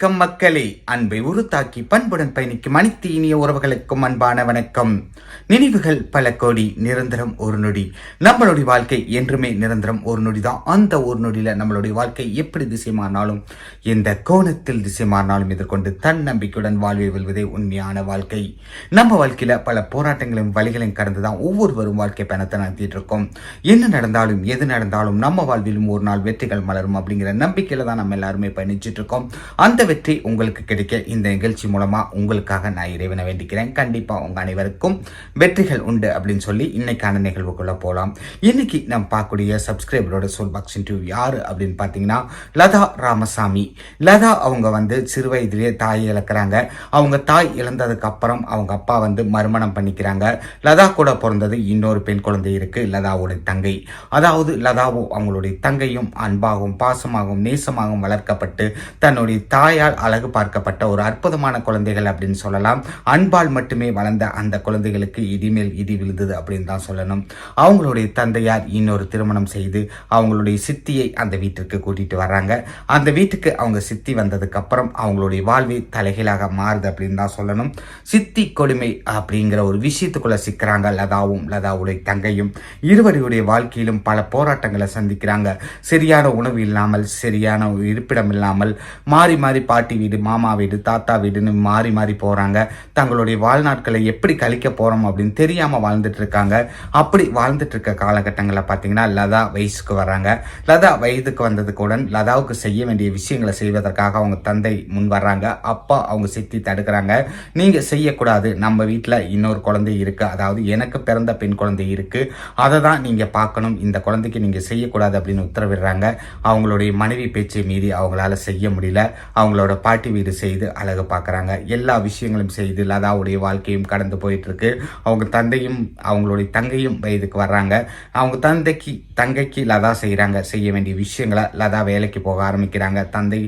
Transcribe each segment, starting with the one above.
வணக்கம் மக்களே. அன்பை உருத்தாக்கி பண்புடன் பயணிக்கும் அனைத்து இனிய உறவுகளுக்கும் அன்பான வணக்கம். நினைவுகள் பல கோடி நிரந்தரம் ஒரு நொடி. நம்மளுடைய வாழ்க்கை என்றுமே நிரந்தரம் ஒரு நொடி தான். அந்த ஒரு நொடியில நம்மளுடைய வாழ்க்கை எப்படி திசை மாறினாலும் எந்த கோணத்தில் திசை மாறினாலும் எதிர்கொண்டு தன்னம்பிக்கையுடன் வாழ்வை வெல்வதே உண்மையான வாழ்க்கை. நம்ம வாழ்க்கையில பல போராட்டங்களையும் வழிகளையும் கடந்து தான் ஒவ்வொருவரும் வாழ்க்கை பயணத்தை நடத்திட்டு இருக்கோம். என்ன நடந்தாலும் எது நடந்தாலும் நம்ம வாழ்விலும் ஒரு நாள் வெற்றிகள் மலரும் அப்படிங்கிற நம்பிக்கையில தான் நம்ம எல்லாருமே பயணிச்சுட்டு இருக்கோம். அந்த வெற்றி உங்களுக்கு கிடைக்க இந்த நிகழ்ச்சி மூலமாக உங்களுக்காக நான் இறைவனை வேண்டிக்கிறேன். கண்டிப்பாக உங்கள் அனைவருக்கும் வெற்றிகள் உண்டு அப்படின்னு சொல்லி இன்னைக்கான நிகழ்வுக்குள்ளே போகலாம் இன்னைக்கு நம்ம பார்க்கக்கூடிய சப்ஸ்கிரைபரோட சோல் பாக்ஸ் இன்டர்வியூ யார் அப்படின்னு பார்த்தீங்கன்னா லதா ராமசாமி. லதா அவங்க வந்து சிறு வயதிலேயே தாயை இழக்கிறாங்க. அவங்க தாய் இழந்ததுக்கு அப்புறம் அவங்க அப்பா வந்து மறுமணம் பண்ணிக்கிறாங்க. லதா கூட பிறந்தது இன்னொரு பெண் குழந்தை இருக்கு லதாவோட தங்கை. அதாவது லதாவும் அவங்களுடைய தங்கையும் அன்பாகவும் பாசமாகவும் நேசமாகவும் வளர்க்கப்பட்டு தன்னுடைய தாய் தாயால் அழகு பார்க்கப்பட்ட ஒரு அற்புதமான குழந்தைகள் அப்படின்னு சொல்லலாம். அன்பால் மட்டுமே வளர்ந்த அந்த குழந்தைகளுக்கு இடிமேல் இடி விழுந்தது அப்படின்னு தான் சொல்லணும். அவங்களுடைய தந்தையார் இன்னொரு திருமணம் செய்து அவங்களுடைய சித்தியை அந்த வீட்டிற்கு கூட்டிட்டு வர்றாங்க. அந்த வீட்டுக்கு அவங்க சித்தி வந்ததுக்கு அப்புறம் அவங்களுடைய வாழ்வே தலைகீழாக மாறுது அப்படின்னு தான் சொல்லணும். சித்தி கொடுமை அப்படிங்கிற ஒரு விஷயத்துக்குள்ள சிக்கிறாங்க லதாவும் லதாவுடைய தங்கையும். இருவருடைய வாழ்க்கையிலும் பல போராட்டங்களை சந்திக்கிறாங்க. சரியான உணவு இல்லாமல் சரியான இருப்பிடம் இல்லாமல் மாறி மாறி பாட்டி வீடு மாமா வீடு தாத்தா வீடுன்னு மாறி மாறி போகிறாங்க தங்களுடைய வாழ்நாட்களை எப்படி கழிக்க போகிறோம் அப்படின்னு தெரியாமல் வாழ்ந்துட்டு இருக்காங்க. அப்படி வாழ்ந்துட்டு இருக்க காலகட்டங்களில் பார்த்தீங்கன்னா லதா வயசுக்கு வர்றாங்க. லதா வயதுக்கு வந்ததுக்குடன் லதாவுக்கு செய்ய வேண்டிய விஷயங்களை செய்வதற்காக அவங்க தந்தை முன் வர்றாங்க. அப்பா அவங்க சித்தி தடுக்கிறாங்க. நீங்கள் செய்யக்கூடாது. நம்ம வீட்டில் இன்னொரு குழந்தை இருக்குது அதாவது எனக்கு பிறந்த பெண் குழந்தை இருக்குது அதை தான் நீங்கள் பார்க்கணும் இந்த குழந்தைக்கு நீங்கள் செய்யக்கூடாது அப்படின்னு உத்தரவிடுறாங்க. அவங்களுடைய மனைவி பேச்சை மீறி அவங்களால செய்ய முடியல. அவங்கள அவங்களோட பாட்டி வீடு செய்து அழகு பார்க்குறாங்க. எல்லா விஷயங்களும் செய்து லதாவுடைய வாழ்க்கையும் கடந்து போயிட்டுருக்கு. அவங்க தந்தையும் அவங்களுடைய தங்கையும் வயதுக்கு வர்றாங்க. அவங்க தந்தைக்கு தங்கைக்கு லதா செய்கிறாங்க செய்ய வேண்டிய விஷயங்களை லதா வேலைக்கு போக ஆரம்பிக்கிறாங்க. தந்தை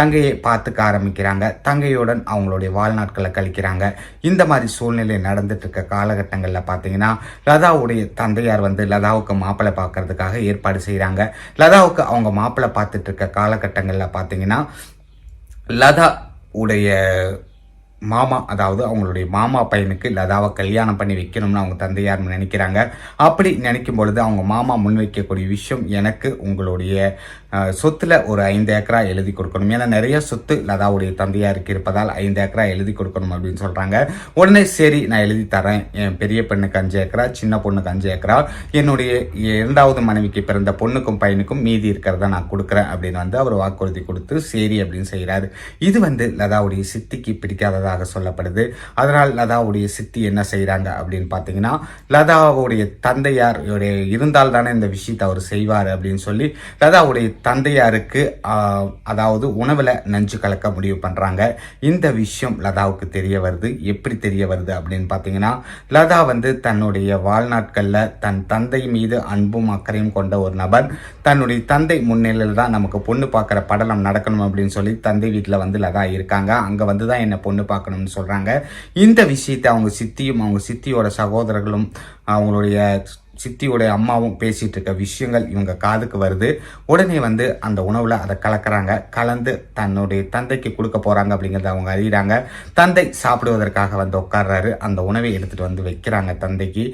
தங்கையை பார்த்துக்க ஆரம்பிக்கிறாங்க. தங்கையுடன் அவங்களுடைய வாழ்நாட்களை கழிக்கிறாங்க. இந்த மாதிரி சூழ்நிலை நடந்துட்டு இருக்க காலகட்டங்களில் பார்த்தீங்கன்னா லதாவுடைய தந்தையார் வந்து லதாவுக்கு மாப்பிள்ளை பார்க்கறதுக்காக ஏற்பாடு செய்கிறாங்க லதாவுக்கு அவங்க மாப்பிள்ளை பார்த்துட்டு இருக்க காலகட்டங்களில் பார்த்தீங்கன்னா லதா உடைய மாமா அதாவது அவங்களுடைய மாமா பையனுக்கு லதாவை கல்யாணம் பண்ணி வைக்கணும்னு அவங்க தந்தையார் நினைக்கிறாங்க. அப்படி நினைக்கும் பொழுது அவங்க மாமா முன்வைக்கக்கூடிய விஷயம் எனக்கு உங்களுடைய சொத்தில் ஒரு ஐந்து ஏக்கரா எழுதி கொடுக்கணும். ஏன்னா நிறைய சொத்து லதாவுடைய தந்தையாருக்கு இருப்பதால் ஐந்து ஏக்கரா எழுதி கொடுக்கணும் அப்படின்னு சொல்கிறாங்க உடனே சரி நான் எழுதி தரேன். என் பெரிய பெண்ணுக்கு அஞ்சு ஏக்கரா சின்ன பொண்ணுக்கு அஞ்சு ஏக்கரா. என்னுடைய இரண்டாவது மனைவிக்கு பிறந்த பொண்ணுக்கும் பையனுக்கும் மீதி இருக்கிறத நான் கொடுக்குறேன் அப்படின்னு வந்து அவர் வாக்குறுதி கொடுத்து சரி அப்படின்னு செய்கிறாரு இது வந்து லதாவுடைய சித்திக்கு பிடிக்காததாக சொல்லப்படுது. அதனால் லதாவுடைய சித்தி என்ன செய்கிறாங்க அப்படின்னு பார்த்தீங்கன்னா லதாவுடைய தந்தையார் இருந்தால் தானே இந்த விஷயத்தை அவர் செய்வார் அப்படின்னு சொல்லி லதாவுடைய தந்தையாருக்கு அதாவது உணவில் நஞ்சு கலக்க முடிவு பண்ணுறாங்க இந்த விஷயம் லதாவுக்கு தெரிய வருது. எப்படி தெரிய வருது அப்படின்னு பார்த்தீங்கன்னா லதா வந்து தன்னுடைய வாழ்நாட்களில் தன் தந்தை மீது அன்பும் அக்கறையும் கொண்ட ஒரு நபர். தன்னுடைய தந்தை முன்னிலையில் தான் நமக்கு பொண்ணு பார்க்குற படலம் நடக்கணும் அப்படின்னு சொல்லி தந்தை வீட்டில் வந்து லதா இருக்காங்க. அங்கே வந்து தான் என்னை பொண்ணு பார்க்கணும்னு சொல்கிறாங்க இந்த விஷயத்தை அவங்க சித்தியும் அவங்க சித்தியோட சகோதரர்களும் அவங்களுடைய சித்தியோடைய அம்மாவும் பேசிட்டு இருக்க விஷயங்கள் இவங்க காதுக்கு வருது. உடனே வந்து அந்த உணவுல அதை கலக்கிறாங்க. கலந்து தன்னுடைய தந்தைக்கு கொடுக்க போறாங்க அப்படிங்கறத அவங்க அறிகிறாங்க தந்தை சாப்பிடுவதற்காக வந்து உட்கார்றாரு. அந்த உணவை எடுத்துட்டு வந்து வைக்கிறாங்க தந்தைக்கு.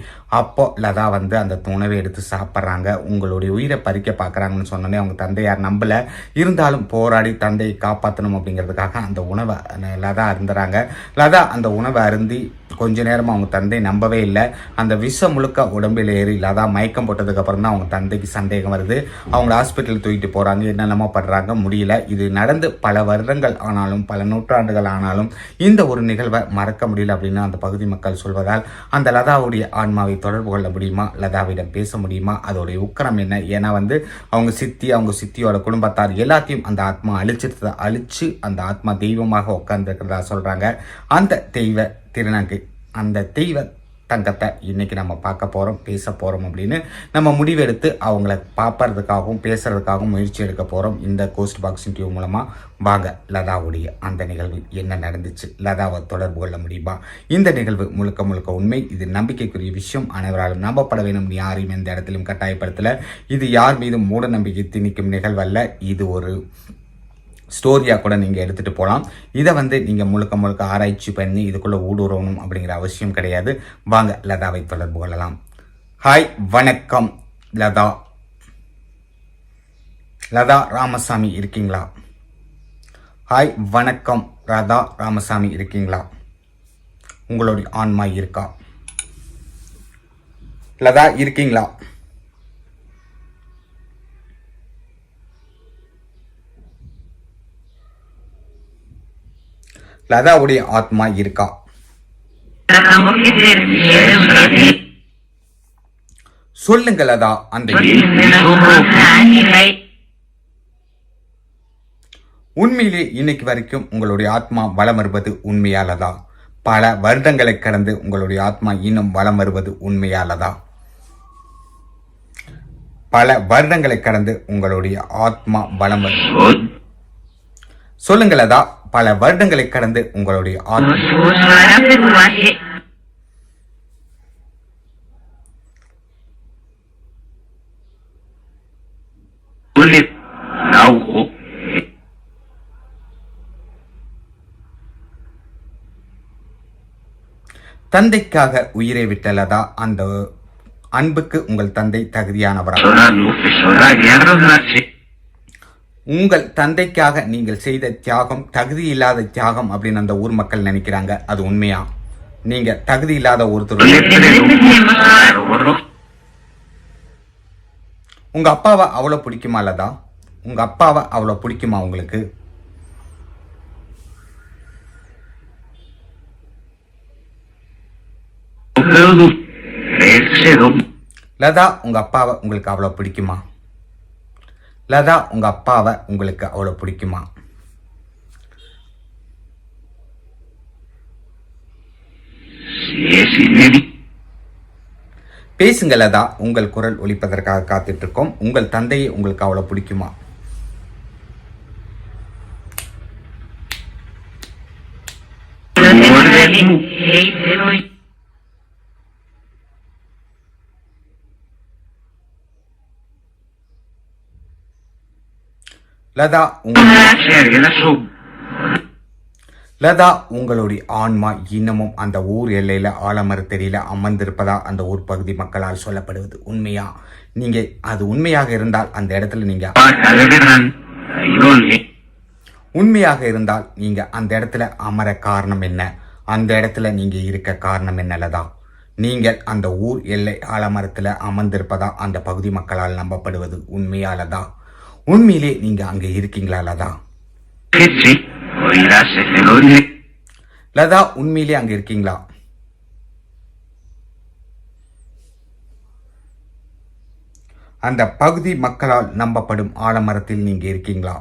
அப்போ லதா வந்து அந்த உணவை எடுத்து சாப்பிட்றாங்க. உங்களுடைய உயிரை பறிக்க பார்க்கறாங்கன்னு சொன்னோன்னே அவங்க தந்தையார் நம்பல. இருந்தாலும் போராடி தந்தையை காப்பாற்றணும் அப்படிங்கிறதுக்காக அந்த உணவை லதா அருந்துறாங்க. லதா அந்த உணவை அருந்தி கொஞ்ச நேரமாக அவங்க தந்தை நம்பவே இல்லை. அந்த விஷம் முழுக்க உடம்பில் ஏறி லதா மயக்கம் போட்டதுக்கப்புறம் தான் அவங்க தந்தைக்கு சந்தேகம் வருது. அவங்க ஹாஸ்பிட்டல் தூக்கிட்டு போகிறாங்க என்னென்னமோ பண்ணுறாங்க முடியல. இது நடந்து பல வருடங்கள் ஆனாலும் பல நூற்றாண்டுகள் ஆனாலும் இந்த ஒரு நிகழ்வை மறக்க முடியல அப்படின்னு அந்த பகுதி மக்கள் சொல்வதால் அந்த லதாவுடைய ஆன்மாவை தொடர்பு கொள்ள முடியுமா? லதாவிடம் பேச முடியுமா? அதோடைய உக்கரம் என்ன? ஏன்னா வந்து அவங்க சித்தி அவங்க சித்தியோட குடும்பத்தார் எல்லாத்தையும் அந்த ஆத்மா அழிச்சிட்டு அழிச்சு அந்த ஆத்மா தெய்வமாக உட்கார்ந்துருக்கிறதா சொல்கிறாங்க அந்த தெய்வ திருநங்கை. அந்த தெய்வ தங்கத்தை இன்னைக்கு நம்ம பார்க்க போகிறோம் பேச போகிறோம் அப்படின்னு நம்ம முடிவெடுத்து அவங்கள பார்ப்பறதுக்காகவும் பேசுறதுக்காகவும் முயற்சி எடுக்க போகிறோம் இந்த கோஸ்ட் பாக்ஸிங் டியூ மூலமாக வாங்க லதாவுடைய அந்த நிகழ்வு என்ன நடந்துச்சு லதாவை தொடர்பு கொள்ள முடியுமா? இந்த நிகழ்வு முழுக்க முழுக்க உண்மை. இது நம்பிக்கைக்குரிய விஷயம். அனைவராலும் நம்பப்பட வேண்டும் யாரையும் எந்த இடத்திலும் கட்டாயப்படுத்தலை. இது யார் மீதும் மூட நம்பிக்கை திணிக்கும் நிகழ்வல்ல. இது ஒரு ஸ்டோரியாக கூட நீங்கள் எடுத்துகிட்டு போகலாம் இதை வந்து நீங்கள் முழுக்க முழுக்க ஆராய்ச்சி பண்ணி இதுக்குள்ளே ஊடுருவணும் அப்படிங்கிற அவசியம் கிடையாது. வாங்க லதாவை தொடர்பு கொள்ளலாம். ஹாய் வணக்கம் லதா. லதா ராமசாமி இருக்கீங்களா? ஹாய் வணக்கம் ராதா ராமசாமி இருக்கீங்களா? உங்களுடைய ஆன்மா இருக்கா? லதா இருக்கீங்களா? லதாவுடைய ஆத்மா இருக்கா? சொல்லுங்க லதா அந்த உண்மையிலே இன்னைக்கு வரைக்கும் உங்களுடைய ஆத்மா வலம் வருவது உண்மையாலதா பல வருடங்களை கடந்து உங்களுடைய ஆத்மா இன்னும் வலம் வருவது உண்மையாலதா பல வருடங்களை கடந்து உங்களுடைய ஆத்மா வளம் வருவது சொல்லுங்க லதா பல வருடங்களை கடந்து உங்களுடைய தந்தைக்காக உயிரை விட்ட லதா அந்த அன்புக்கு உங்கள் தந்தை தகுதியானவரா? உங்கள் தந்தைக்காக நீங்கள் செய்த தியாகம் தகுதி இல்லாத தியாகம் அப்படின்னு அந்த ஊர் மக்கள் நினைக்கிறாங்க. அது உண்மையா? நீங்க தகுதி இல்லாத ஒருத்தர் உங்க அப்பாவை அவ்வளோ பிடிக்குமா லதா? உங்க அப்பாவை அவ்வளோ பிடிக்குமா உங்களுக்கு? லதா உங்க அப்பாவை உங்களுக்கு அவ்வளோ பிடிக்குமா? லதா உங்க அப்பாவை உங்களுக்கு அவ்வளோ பிடிக்குமா? பேசுங்க லதா உங்கள் குரல் ஒலிப்பதற்காக காத்துட்டு இருக்கோம் உங்கள் தந்தையை உங்களுக்கு அவ்வளோ பிடிக்குமா? லதா லதா உங்களுடைய ஆன்மா இன்னமும் அந்த ஊர் எல்லையில ஆலமரத்தடியில அமர்ந்திருப்பதா அந்த ஊர் பகுதி மக்களால் சொல்லப்படுவது உண்மையா? நீங்க அது உண்மையாக இருந்தால் அந்த இடத்துல நீங்க உண்மையாக இருந்தால் நீங்க அந்த இடத்துல அமர காரணம் என்ன? அந்த இடத்துல நீங்க இருக்க காரணம் என்ன லதா? நீங்கள் அந்த ஊர் எல்லை ஆலமரத்துல அமர்ந்திருப்பதா அந்த பகுதி மக்களால் நம்பப்படுவது உண்மையாலதா உண்மையிலே நீங்க அங்க இருக்கீங்களா லதா? லதா உண்மையிலே அங்க இருக்கீங்களா? அந்த பகுதி மக்களால் நம்பப்படும் ஆலமரத்தில் நீங்க இருக்கீங்களா?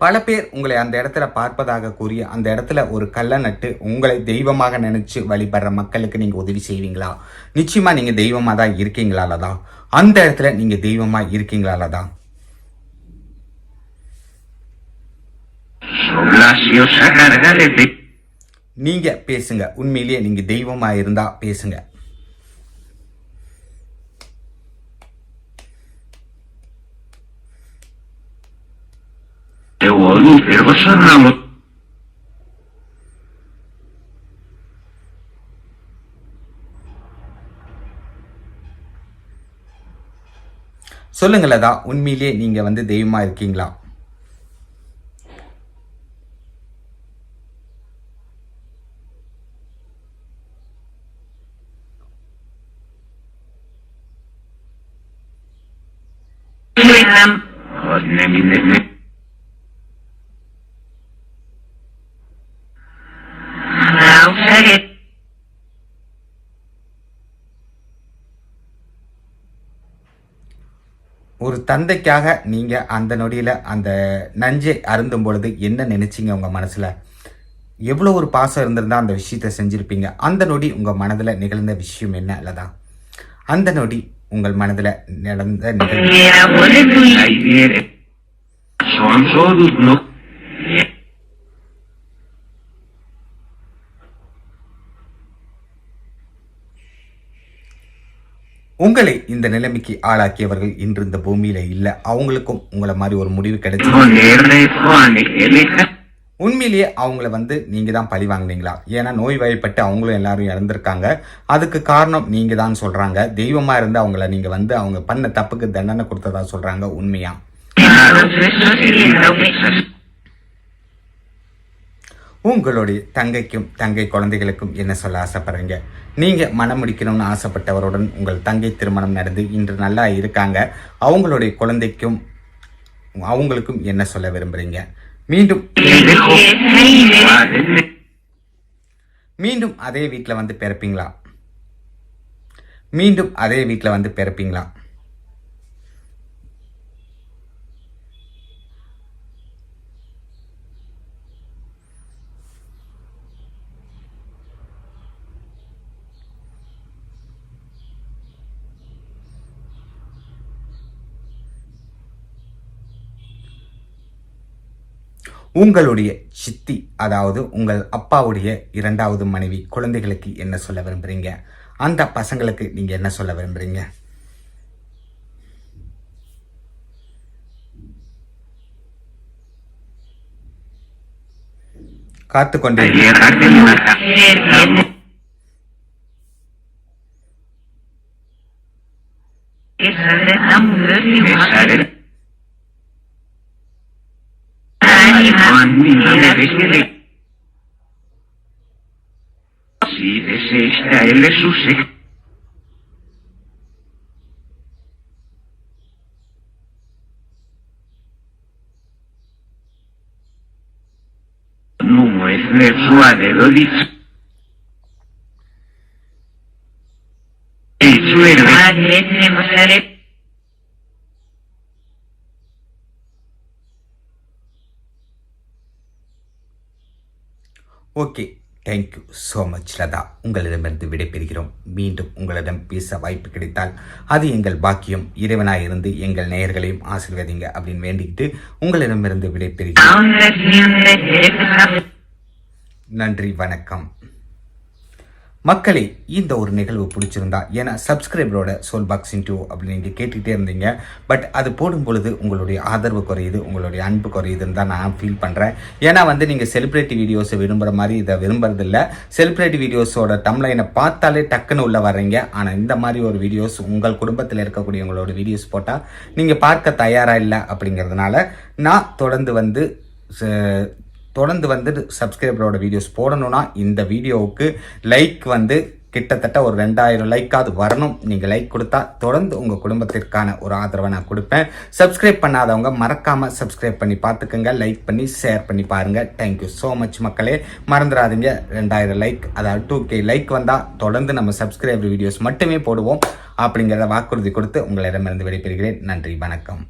பல பேர் உங்களை அந்த இடத்துல பார்ப்பதாக கூறி அந்த இடத்துல ஒரு கல்லை நட்டு உங்களை தெய்வமாக நினைச்சு வழிபடுற மக்களுக்கு நீங்க உதவி செய்வீங்களா? நிச்சயமா நீங்க தெய்வமா தான் இருக்கீங்களால தான் அந்த இடத்துல நீங்க தெய்வமா இருக்கீங்களால தான் நீங்க பேசுங்க. உண்மையிலேயே நீங்க தெய்வமா இருந்தா பேசுங்க. சொல்லுங்க லதா உண்மையிலேயே நீங்க வந்து தெய்வமா இருக்கீங்களா? ஒரு தந்தைக்காக நீங்க அந்த நொடியில அந்த நஞ்சை அருந்தும் பொழுது என்ன நினைச்சீங்க உங்க மனசுல? எவ்வளோ ஒரு பாசம் இருந்திருந்தா அந்த விஷயத்தை செஞ்சிருப்பீங்க? அந்த நொடி உங்க மனதுல நிகழ்ந்த விஷயம் என்ன அல்லதா? அந்த நொடி உங்கள் மனதுல நடந்த நிகழ்வு. உங்களை இந்த நிலைமைக்கு ஆளாக்கியவர்கள் இன்று இந்த பூமியில இல்ல. அவங்களுக்கும் உங்களை மாதிரி ஒரு முடிவு கிடைச்சு உண்மையிலேயே அவங்கள வந்து நீங்க தான் பழி வாங்குனீங்களா? ஏன்னா நோய் வாய்ப்பட்டு அவங்களும் எல்லாரும் இறந்திருக்காங்க. அதுக்கு காரணம் நீங்க தான் சொல்றாங்க. தெய்வமா இருந்து அவங்கள நீங்க வந்து அவங்க பண்ண தப்புக்கு தண்டனை கொடுத்ததா சொல்றாங்க உண்மையா? உங்களுடைய தங்கைக்கும் தங்கை குழந்தைகளுக்கும் என்ன சொல்ல ஆசைப்படுறீங்க? நீங்க மனம் முடிக்கணும்னு ஆசைப்பட்டவருடன் உங்கள் தங்கை திருமணம் நடந்து இன்று நல்லா இருக்காங்க. அவங்களுடைய குழந்தைக்கும் அவங்களுக்கும் என்ன சொல்ல விரும்புறீங்க? மீண்டும் மீண்டும் அதே வீட்டில் வந்து பிறப்பீங்களா? மீண்டும் அதே வீட்டில் வந்து பிறப்பீங்களா? உங்களுடைய சித்தி அதாவது உங்கள் அப்பாவுடைய இரண்டாவது மனைவி குழந்தைகளுக்கு என்ன சொல்ல விரும்புறீங்க? அந்த பசங்களுக்கு நீங்க என்ன சொல்ல விரும்புறீங்க? காத்து கொண்டே Si desea él es su Numo es de suave lo dicho. Y suena. Madre, tenemos okay thank you so much Latha உங்களிடமிருந்து விடைபெறுகிறோம். மீண்டும் உங்களிடம் பேச வாய்ப்பு கிடைத்தால் அது எங்கள் பாக்கியம். இறைவனாய் இருந்து எங்கள் நேயர்களையும் ஆசீர்வதிங்க அப்படின்னு வேண்டிக்கிட்டு உங்களிடமிருந்து விடைபெறுகிறோம். நன்றி வணக்கம். மக்களே இந்த ஒரு நிகழ்வு பிடிச்சிருந்தா ஏன்னா சப்ஸ்கிரைபரோட சோல் பாக்ஸ் இன்டூ அப்படின்னு நீங்கள் கேட்டுக்கிட்டே இருந்தீங்க. பட் அது போடும் பொழுது உங்களுடைய ஆதரவு குறையுது உங்களுடைய அன்பு குறையுதுன்னு தான் நான் ஃபீல் பண்ணுறேன் ஏன்னா வந்து நீங்கள் செலிப்ரிட்டி வீடியோஸை விரும்புகிற மாதிரி இதை விரும்புறதில்ல. செலிப்ரிட்டி வீடியோஸோட டம்லைனை பார்த்தாலே டக்குன்னு உள்ள வர்றீங்க. ஆனால் இந்த மாதிரி ஒரு வீடியோஸ் உங்கள் குடும்பத்தில் இருக்கக்கூடிய உங்களோட வீடியோஸ் போட்டால் நீங்கள் பார்க்க தயாராக இல்லை அப்படிங்கிறதுனால நான் தொடர்ந்து வந்து ச- தொடர்ந்து வந்து சப்ஸ்கிரைபரோட வீடியோஸ் போடணும்னா இந்த வீடியோவுக்கு லைக் வந்து கிட்டத்தட்ட ஒரு ரெண்டாயிரம் லைக்காவது வரணும். நீங்கள் லைக் கொடுத்தா தொடர்ந்து உங்கள் குடும்பத்திற்கான ஒரு ஆதரவை நான் கொடுப்பேன். சப்ஸ்கிரைப் பண்ணாதவங்க மறக்காமல் சப்ஸ்கிரைப் பண்ணி பார்த்துக்கோங்க. லைக் பண்ணி ஷேர் பண்ணி பாருங்கள் தேங்க்யூ ஸோ மச் மக்களே. மறந்துடாதீங்க. ரெண்டாயிரம் லைக் அதாவது டூ கே லைக் வந்தால் தொடர்ந்து நம்ம சப்ஸ்கிரைபர் வீடியோஸ் மட்டுமே போடுவோம். அப்படிங்கிறத வாக்குறுதி கொடுத்து உங்களிடமிருந்து விடைபெறுகிறேன். நன்றி வணக்கம்.